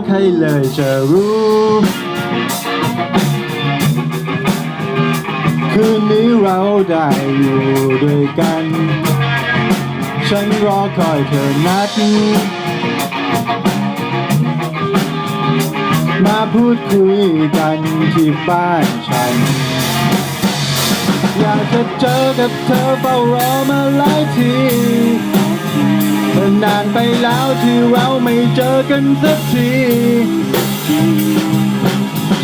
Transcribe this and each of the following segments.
แล้วใครเลยจะรู้ คืนนี้เราได้อยู่ด้วยกัน ฉันรอคอยเธอนัด มาพูดคุยกันที่บ้านฉัน อยากจะเจอกับเธอเฝ้ารอมาหลายที นานไปแล้วที่เราไม่เจอกันสักที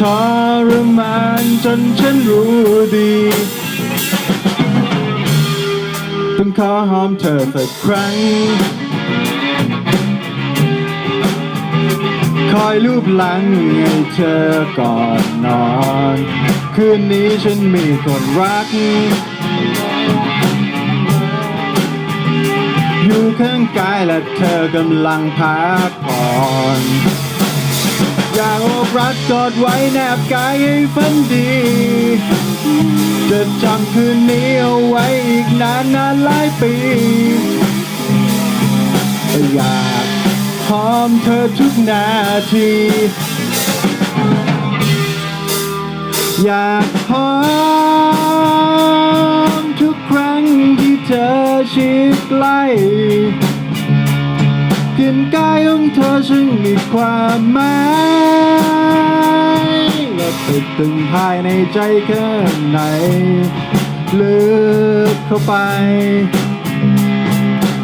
ทรมานจนฉันรู้ดีต้องขอหอมเธอสักครั้ง คอยรูปหลังให้เธอก่อนนอน คืนนี้ฉันมีคนรัก อยู่ข้างกายและเธอกำลังพักผ่อนอยากโอบรัดกอดไว้แนบกายให้ฝันดี จะจำคืนนี้เอาไว้อีกนานนานหลายปี อยากหอมเธอทุกนาที อยากหอม เธอช่างมีความหมายและติดตึงภายในใจแค่ไหนลึกเข้าไป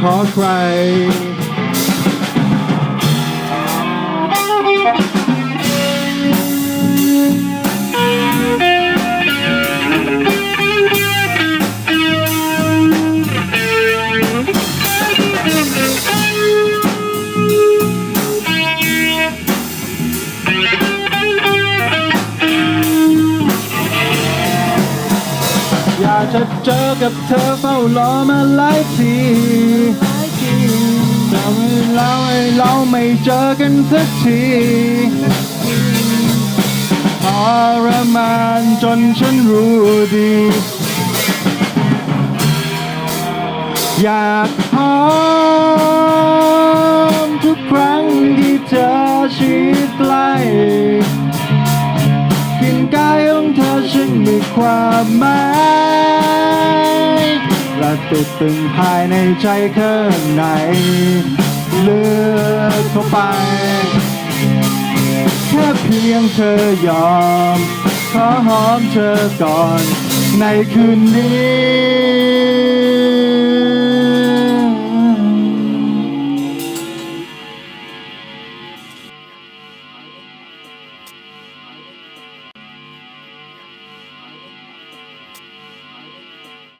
ขอใครากจะเจอกับเธอเฝ้ารอมาหลายทีแต่ไม่เราให้เราไม่เจอกันสักทีทรมานจนฉันรู้ดี อยากหอมทุกครั้งที่เธอชิดใกล้กลิ่นกายของเธอฉันมีความหมาย ระติดตึงภายในใจข้างในเลือกเข้าไป แค่เพียงเธอยอม ขอหอมเธอก่อนในคืนนี้